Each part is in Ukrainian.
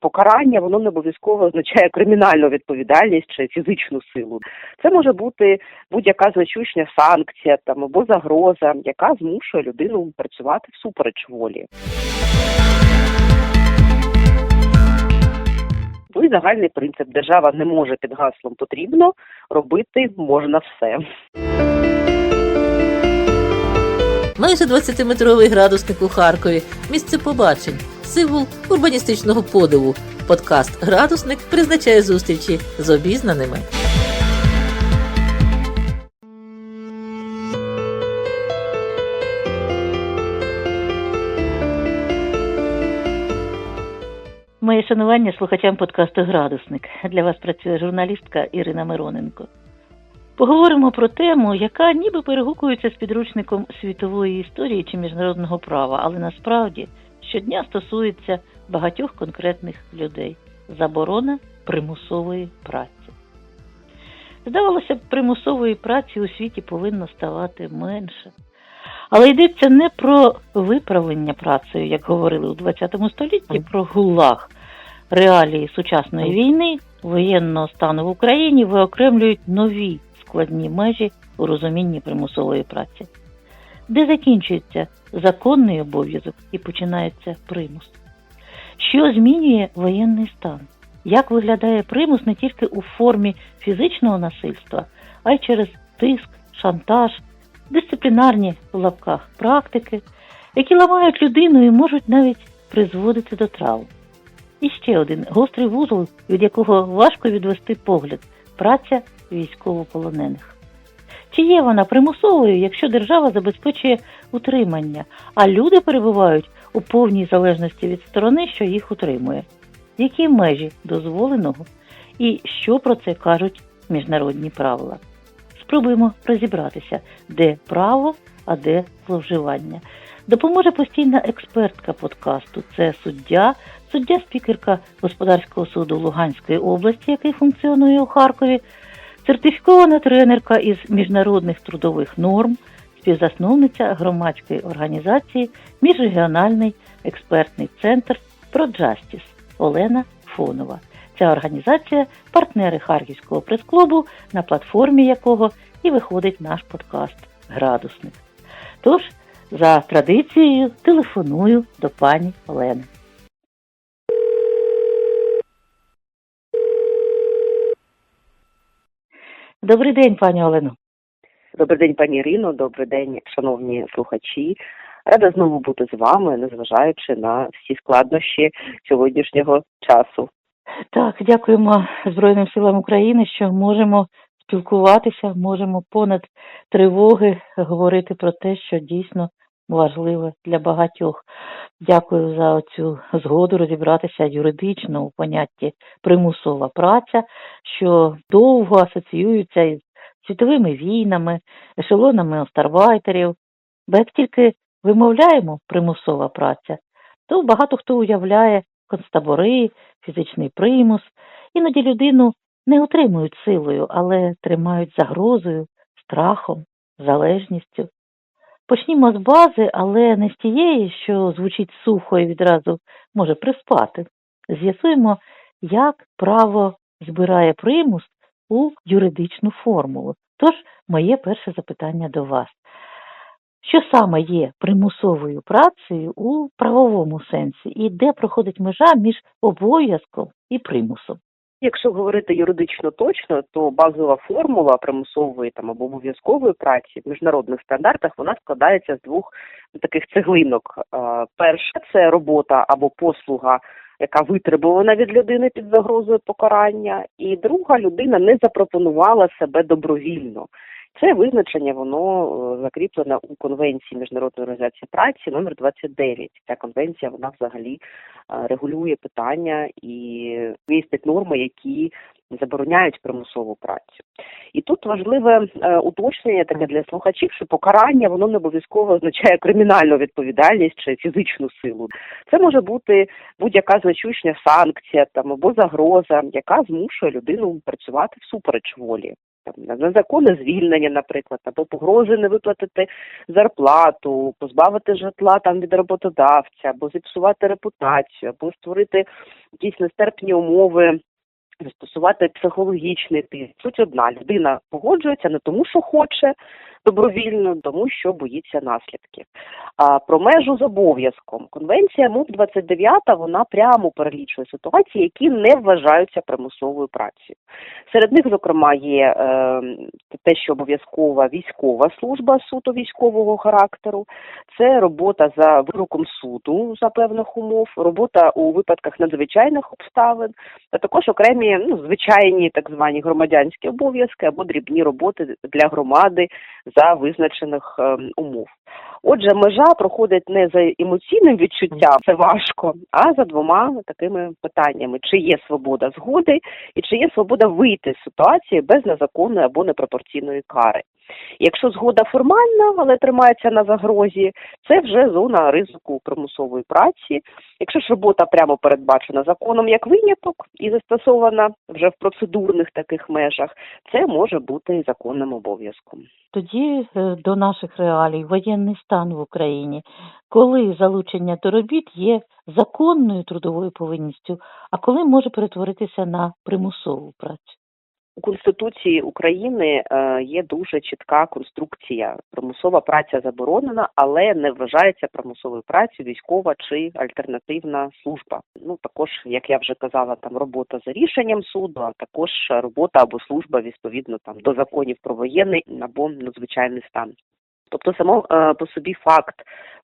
Покарання воно не обов'язково означає кримінальну відповідальність чи фізичну силу. Це може бути будь-яка значуща санкція там або загроза, яка змушує людину працювати всупереч волі. Ну і загальний принцип держава не може під гаслом потрібно робити можна все. Майже 20-метровий градусник у Харкові. Місце побачень, символ урбаністичного подиву. Подкаст Градусник призначає зустрічі з обізнаними. Моє шанування слухачам подкасту Градусник. Для вас працює журналістка Ірина Мироненко. Поговоримо про тему, яка ніби перегукується з підручником світової історії чи міжнародного права, але насправді щодня стосується багатьох конкретних людей заборона примусової праці. Здавалося б, примусової праці у світі повинно ставати менше. Але йдеться не про виправлення працею, як говорили у ХХ столітті, про гулаг. Реалії сучасної війни, воєнного стану в Україні виокремлюють нові складні межі у розумінні примусової праці, де закінчується законний обов'язок і починається примус. Що змінює воєнний стан? Як виглядає примус не тільки у формі фізичного насильства, а й через тиск, шантаж, дисциплінарні в лапках практики, які ламають людину і можуть навіть призводити до травм. І ще один гострий вузол, від якого важко відвести погляд праця військовополонених. Чи є вона примусовою, якщо держава забезпечує утримання, а люди перебувають у повній залежності від сторони, що їх утримує? Які межі дозволеного і що про це кажуть міжнародні правила? Спробуємо розібратися, де право, а де зловживання. Допоможе постійна експертка подкасту. Це суддя, суддя-спікерка господарського суду Луганської області, який функціонує у Харкові, сертифікована тренерка із міжнародних трудових норм, співзасновниця громадської організації Міжрегіональний експертний центр ProJustice Олена Фонова. Ця організація партнери Харківського прес-клубу, на платформі якого і виходить наш подкаст Градусник. Тож, за традицією, телефоную до пані Олени. Добрий день, пані Олено. Добрий день, пані Ірино, добрий день, шановні слухачі. Рада знову бути з вами, незважаючи на всі складнощі сьогоднішнього часу. Так, дякуємо Збройним силам України, що можемо спілкуватися, можемо понад тривоги говорити про те, що дійсно важливе для багатьох. Дякую за цю згоду розібратися юридично у понятті примусова праця, що довго асоціюється із світовими війнами, ешелонами остарбайтерів. Бо як тільки вимовляємо примусова праця, то багато хто уявляє концтабори, фізичний примус. Іноді людину не утримують силою, але тримають загрозою, страхом, залежністю. Почнімо з бази, але не з тієї, що звучить сухо і відразу може приспати. З'ясуємо, як право збирає примус у юридичну формулу. Тож, моє перше запитання до вас. Що саме є примусовою працею у правовому сенсі, і де проходить межа між обов'язком і примусом? Якщо говорити юридично точно, то базова формула примусової там або обов'язкової праці в міжнародних стандартах вона складається з двох таких цеглинок. Е, Перша це робота або послуга, яка витребувана від людини під загрозою покарання, і друга людина не запропонувала себе добровільно. Це визначення воно е, закріплене у конвенції міжнародної організації праці номер 29. Ця конвенція вона взагалі е, регулює питання і містить норми, які забороняють примусову працю. І тут важливе е, уточнення таке для слухачів, що покарання воно не обов'язково означає кримінальну відповідальність чи фізичну силу. Це може бути будь-яка значуща санкція там або загроза, яка змушує людину працювати всупереч волі. Там на законне звільнення, наприклад, або погрози не виплатити зарплату, позбавити житла там від роботодавця, або зіпсувати репутацію, або створити якісь нестерпні умови. Застосувати психологічний тиск. Суть одна людина погоджується не тому, що хоче добровільно, тому що боїться наслідків. А про межу з обов'язком конвенція МОП 29 вона прямо перелічує ситуації, які не вважаються примусовою працею. Серед них, зокрема, є е, те, що обов'язкова військова служба суто військового характеру, це робота за вироком суду за певних умов, робота у випадках надзвичайних обставин, а також окремі ну, звичайні так звані громадянські обов'язки або дрібні роботи для громади за визначених е, умов. Отже, межа проходить не за емоційним відчуттям, це важко, а за двома такими питаннями: чи є свобода згоди, і чи є свобода вийти з ситуації без незаконної або непропорційної кари. Якщо згода формальна, але тримається на загрозі, це вже зона ризику примусової праці. Якщо ж робота прямо передбачена законом як виняток і застосована вже в процедурних таких межах, це може бути законним обов'язком. Тоді е, до наших реалій воєнний стан в Україні, коли залучення до робіт є законною трудовою повинністю, а коли може перетворитися на примусову працю. У Конституції України е, є дуже чітка конструкція. Примусова праця заборонена, але не вважається примусовою працею військова чи альтернативна служба. Ну також, як я вже казала, там робота за рішенням суду, а також робота або служба відповідно там до законів про воєнний або надзвичайний стан. Тобто, само е, по собі факт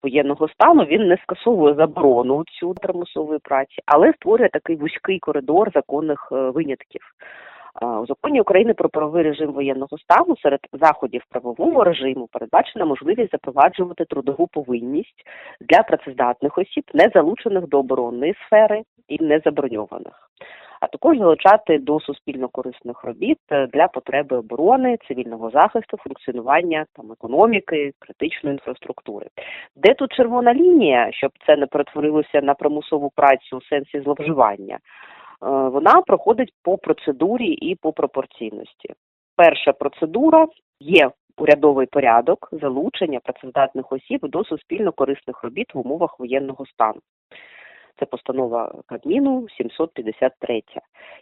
воєнного стану він не скасовує заборону цю примусової праці, але створює такий вузький коридор законних е, винятків. Е, У законі України про правовий режим воєнного стану серед заходів правового режиму передбачена можливість запроваджувати трудову повинність для працездатних осіб, не залучених до оборонної сфери і не заброньованих, а також залучати до суспільно корисних робіт е, для потреби оборони, цивільного захисту, функціонування там економіки, критичної інфраструктури. Де тут червона лінія, щоб це не перетворилося на примусову працю у сенсі зловживання? Е, вона проходить по процедурі і по пропорційності. Перша процедура є урядовий порядок залучення працездатних осіб до суспільно корисних робіт в умовах воєнного стану. Це постанова Кабміну 753,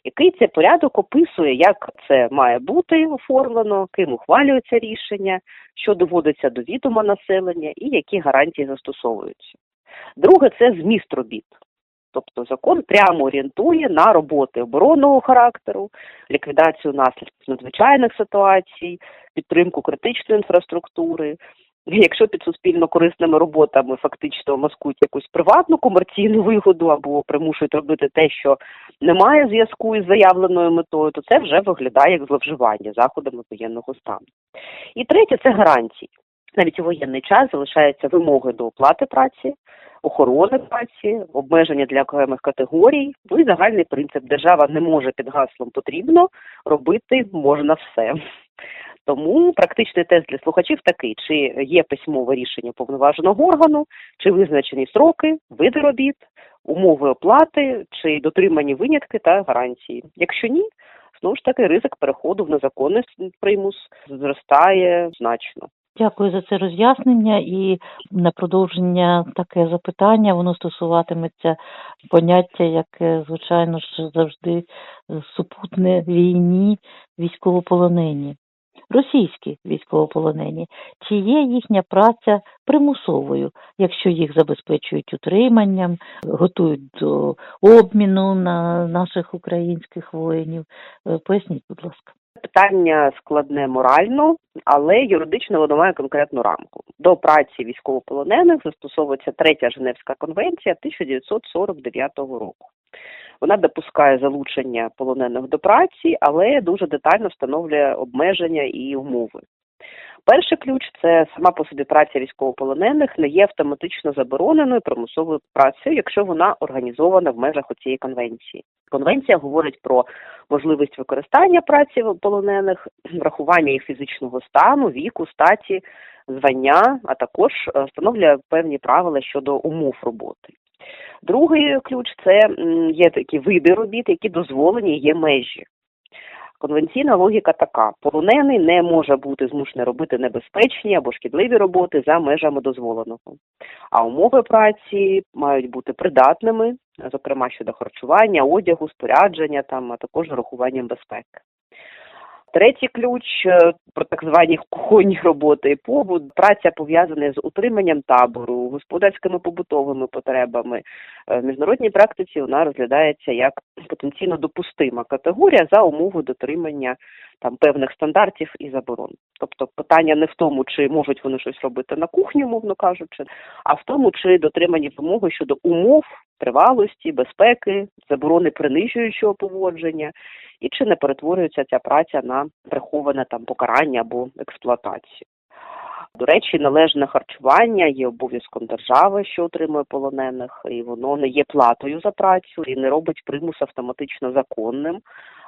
який цей порядок описує, як це має бути оформлено, ким ухвалюється рішення, що доводиться до відома населення і які гарантії застосовуються. Друге це зміст робіт. Тобто закон прямо орієнтує на роботи оборонного характеру, ліквідацію наслідків надзвичайних ситуацій, підтримку критичної інфраструктури. Якщо під суспільно корисними роботами фактично маскують якусь приватну комерційну вигоду або примушують робити те, що не має зв'язку із заявленою метою, то це вже виглядає як зловживання заходами воєнного стану. І третє це гарантії. Навіть у воєнний час залишаються вимоги до оплати праці, охорони праці, обмеження для окремих категорій. Ну і загальний принцип держава не може під гаслом потрібно робити можна все. Тому практичний тест для слухачів такий: чи є письмове рішення повноваженого органу, чи визначені сроки, види робіт, умови оплати, чи дотримані винятки та гарантії. Якщо ні, знову ж таки ризик переходу в незаконний примус зростає значно. Дякую за це роз'яснення і на продовження таке запитання. Воно стосуватиметься поняття, яке, звичайно ж, завжди супутне війні військовополонені. Російські військовополонені, чи є їхня праця примусовою, якщо їх забезпечують утриманням, готують до обміну на наших українських воїнів? Е, Поясніть, будь ласка. Питання складне морально, але юридично воно має конкретну рамку. До праці військовополонених застосовується третя Женевська конвенція 1949 року. Вона допускає залучення полонених до праці, але дуже детально встановлює обмеження і умови. Перший ключ це сама по собі праця військовополонених не є автоматично забороненою примусовою працею, якщо вона організована в межах цієї конвенції. Конвенція говорить про можливість використання праці полонених, врахування їх фізичного стану, віку, статі, звання, а також е, встановлює певні правила щодо умов роботи. Другий ключ це є такі види робіт, які дозволені, є межі. Конвенційна логіка така: полонений не може бути змушений робити небезпечні або шкідливі роботи за межами дозволеного. А умови праці мають бути придатними, зокрема щодо харчування, одягу, спорядження, там а також рахуванням безпеки. Третій ключ е, про так звані кухонні роботи і побут. Праця пов'язана з утриманням табору, господарськими побутовими потребами. Е, В міжнародній практиці вона розглядається як потенційно допустима категорія за умови дотримання там певних стандартів і заборон. Тобто питання не в тому, чи можуть вони щось робити на кухні, мовно кажучи, а в тому, чи дотримані вимоги щодо умов, тривалості, безпеки, заборони принижуючого поводження, і чи не перетворюється ця праця на приховане там покарання або експлуатацію. До речі, належне харчування є обов'язком держави, що отримує полонених, і воно не є платою за працю і не робить примус автоматично законним.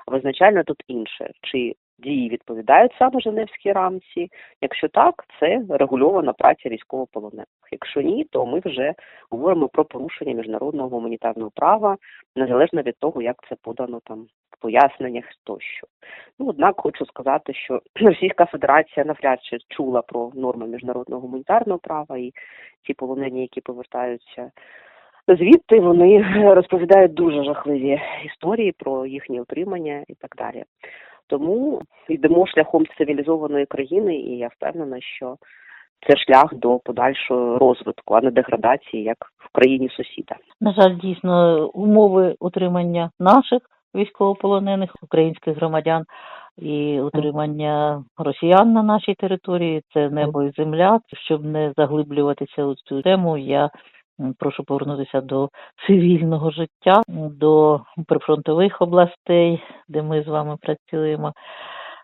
Визначально тут інше, чи дії відповідають саме Женевській рамці. Якщо так, це регульована праця військовополонених. Якщо ні, то ми вже говоримо про порушення міжнародного гуманітарного права, незалежно від того, як це подано там в поясненнях тощо. Ну, однак хочу сказати, що Російська Федерація навряд чи чула про норми міжнародного гуманітарного права і ті полонені, які повертаються звідти, вони розповідають дуже жахливі історії про їхнє утримання і так далі. Тому йдемо шляхом цивілізованої країни, і я впевнена, що це шлях до подальшого розвитку, а не деградації, як в країні сусіда. На жаль, дійсно, умови утримання наших військовополонених українських громадян і утримання росіян на нашій території це небо і земля. Щоб не заглиблюватися у цю тему, я прошу повернутися до цивільного життя, до прифронтових областей, де ми з вами працюємо.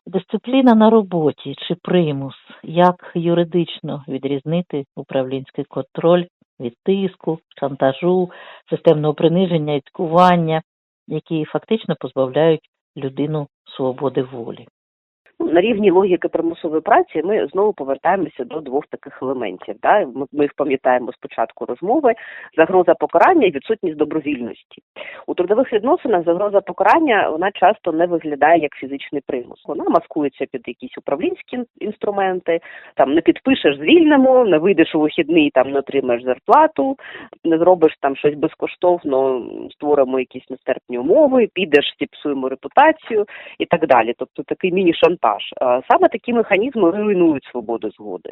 Дисципліна на роботі чи примус, як юридично відрізнити управлінський контроль від тиску, шантажу, системного приниження і цькування, які фактично позбавляють людину свободи волі. На рівні логіки примусової праці ми знову повертаємося до двох таких елементів. Да? Ми, їх пам'ятаємо з початку розмови: загроза покарання і відсутність добровільності. У трудових відносинах загроза покарання вона часто не виглядає як фізичний примус. Вона маскується під якісь управлінські інструменти. Там не підпишеш звільнимо, не вийдеш у вихідний, там не отримаєш зарплату, не зробиш там щось безкоштовно, створимо якісь нестерпні умови, підеш, зіпсуємо репутацію і так далі. Тобто такий міні-шантаж. Е, Саме такі механізми руйнують свободу згоди.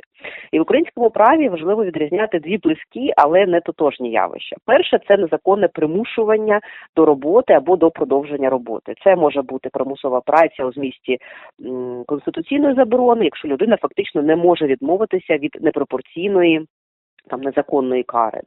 І в українському праві важливо відрізняти дві близькі, але не тотожні явища. Перше це незаконне примушування до роботи або до продовження роботи. Це може бути примусова праця у змісті конституційної заборони, якщо людина фактично не може відмовитися від непропорційної там незаконної кари.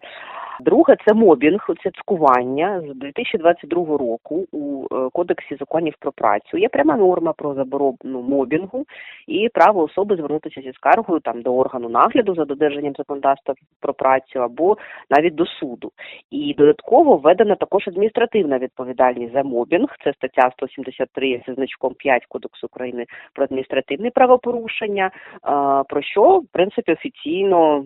Друге це мобінг, це цькування з 2022 року у е, кодексі законів про працю. Є пряма норма про заборону мобінгу і право особи звернутися зі скаргою там до органу нагляду за додержанням законодавства про працю або навіть до суду. І додатково введена також адміністративна відповідальність за мобінг. Це стаття 173 зі значком 5 Кодексу України про адміністративні правопорушення. е, Про що в принципі офіційно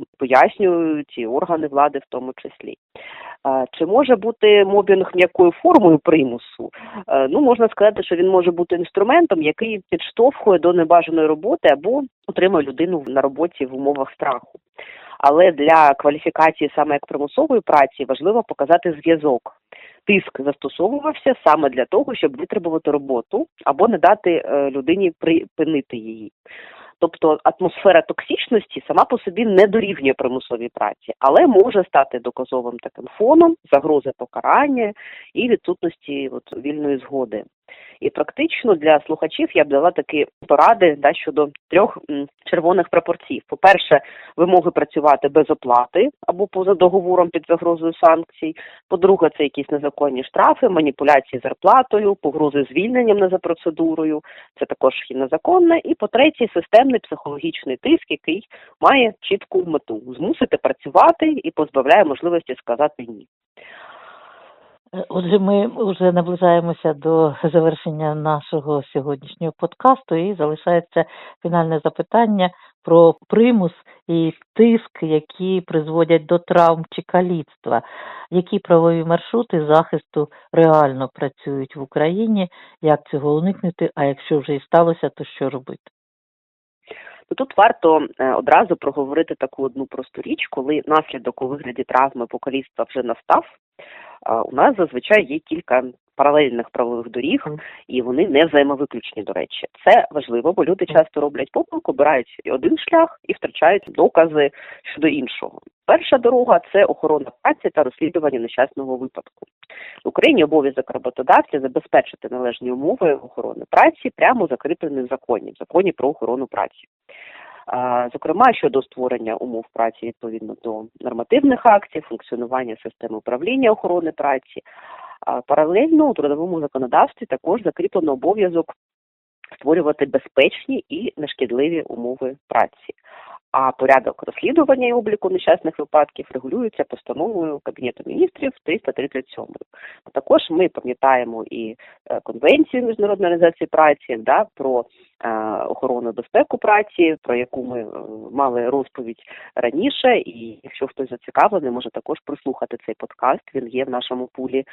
пояснюють і органи влади в тому числі. Чи може бути мобінг м'якою формою примусу? Ну, можна сказати, що він може бути інструментом, який підштовхує до небажаної роботи або утримує людину на роботі в умовах страху. Але для кваліфікації саме як примусової праці важливо показати зв'язок. Тиск застосовувався саме для того, щоб витребувати роботу або не дати е, людині припинити її. Тобто атмосфера токсичності сама по собі не дорівнює примусовій праці, але може стати доказовим таким фоном загрози покарання і відсутності от, вільної згоди. І практично для слухачів я б дала такі поради да, щодо трьох червоних прапорців. По-перше, вимоги працювати без оплати або поза договором під загрозою санкцій. По-друге, це якісь незаконні штрафи, маніпуляції зарплатою, погрози звільненням не за процедурою. Це також є незаконне. І по-третє, системний психологічний тиск, який має чітку мету змусити працювати і позбавляє можливості сказати ні. Е, Отже, ми вже наближаємося до завершення нашого сьогоднішнього подкасту і залишається фінальне запитання про примус і тиск, які призводять до травм чи каліцтва. Які правові маршрути захисту реально працюють в Україні? Як цього уникнути? А якщо вже і сталося, то що робити? То тут варто е, одразу проговорити таку одну просту річ, коли наслідок у вигляді травми або вже настав. У нас зазвичай є кілька паралельних правових доріг, і вони не взаємовиключні, до речі. Це важливо, бо люди часто роблять помилку, обирають один шлях і втрачають докази щодо іншого. Перша дорога це охорона праці та розслідування нещасного випадку. В Україні обов'язок роботодавця забезпечити належні умови охорони праці прямо закріплений в законі, в законі про охорону праці. Зокрема, щодо створення умов праці відповідно до нормативних актів, функціонування системи управління охорони праці. Паралельно у трудовому законодавстві також закріплено обов'язок створювати безпечні і нешкідливі умови праці. А порядок розслідування і обліку нещасних випадків регулюється постановою Кабінету міністрів 337. Також ми пам'ятаємо і е, конвенцію міжнародної організації праці да, про е, охорону безпеку праці, про яку ми е, мали розповідь раніше. І якщо хтось зацікавлений, може також прослухати цей подкаст. Він є в нашому пулі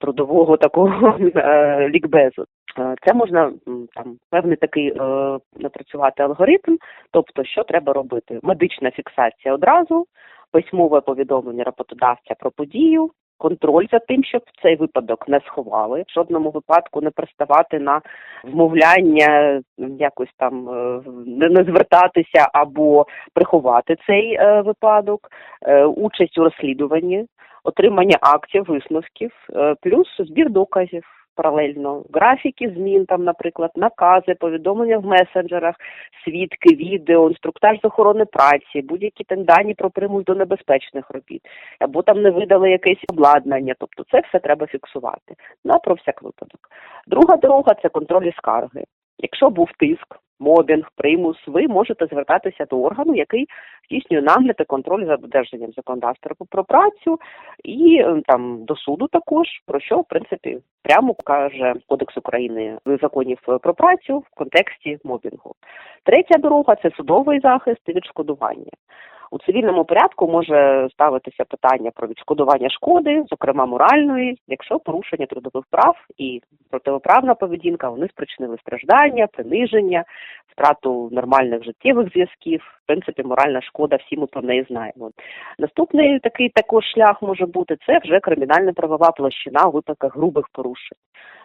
трудового такого лікбезу. Е, Це можна там певний такий е, напрацювати алгоритм, тобто що треба робити? Медична фіксація одразу, письмове повідомлення роботодавця про подію, контроль за тим, щоб цей випадок не сховали, в жодному випадку не приставати на вмовляння, якось там е, не звертатися або приховати цей випадок, участь у розслідуванні, отримання актів, висновків, плюс збір доказів. Паралельно графіки змін, там, наприклад, накази, повідомлення в месенджерах, свідки, відео, інструктаж з охорони праці, будь-які там дані про примус до небезпечних робіт, або там не видали якесь обладнання. Тобто це все треба фіксувати. На про всяк випадок. Друга дорога це контроль і скарги. Якщо був тиск, мобінг, примус, ви можете звертатися до органу, який здійснює нагляд і контроль за додержанням законодавства про працю, і е, там до суду також, про що в принципі прямо каже Кодекс України законів про працю в контексті мобінгу. Третя дорога це судовий захист і відшкодування. У цивільному порядку може ставитися питання про відшкодування шкоди, зокрема моральної, якщо порушення трудових прав і противоправна поведінка вони спричинили страждання, приниження, втрату нормальних життєвих зв'язків. В принципі, моральна шкода всі ми про неї знаємо. Наступний такий також шлях може бути це вже кримінальна правова площина у випадках грубих порушень.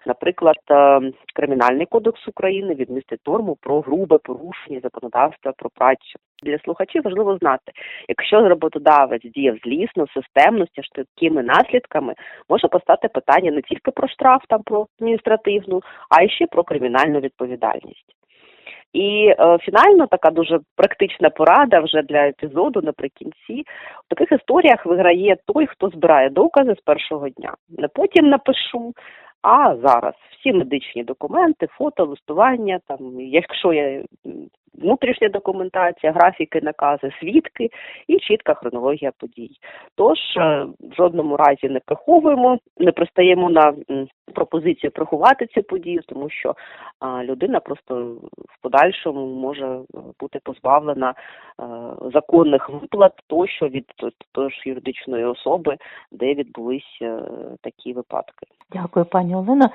Наприклад, е, Кримінальний кодекс України відмістить норму про грубе порушення законодавства про працю. Для слухачів важливо знати, якщо роботодавець діяв злісно, системно, з тяжкими наслідками, може постати питання не тільки про штраф, там про адміністративну, а й ще про кримінальну відповідальність. І е, фінально така дуже практична порада вже для епізоду наприкінці. В таких історіях виграє той, хто збирає докази з першого дня. Не потім напишу, а зараз всі медичні документи, фото, листування, там, якщо м, внутрішня документація, графіки, накази, свідки і чітка хронологія подій. Тож е, в жодному разі не приховуємо, не пристаємо на пропозицію приховати цю подію, тому що людина просто в подальшому може бути позбавлена е, законних виплат тощо від тої ж юридичної особи, де відбулись е, такі випадки. Дякую, пані Олена.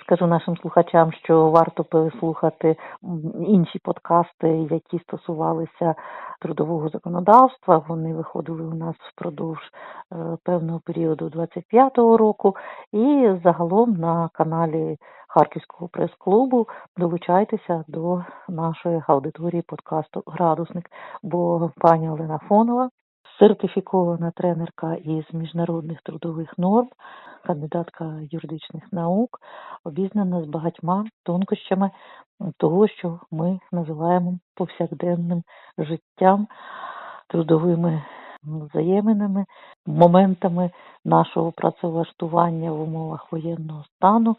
Скажу нашим слухачам, що варто переслухати інші подкасти, які стосувалися трудового законодавства. Вони виходили у нас впродовж е, певного періоду 25-го року. І загалом на каналі Харківського прес-клубу долучайтеся до нашої аудиторії подкасту Градусник. Бо пані Олена Фонова сертифікована тренерка із міжнародних трудових норм, кандидатка юридичних наук, обізнана з багатьма тонкощами того, що ми називаємо повсякденним життям, трудовими взаєминами, моментами нашого працевлаштування в умовах воєнного стану,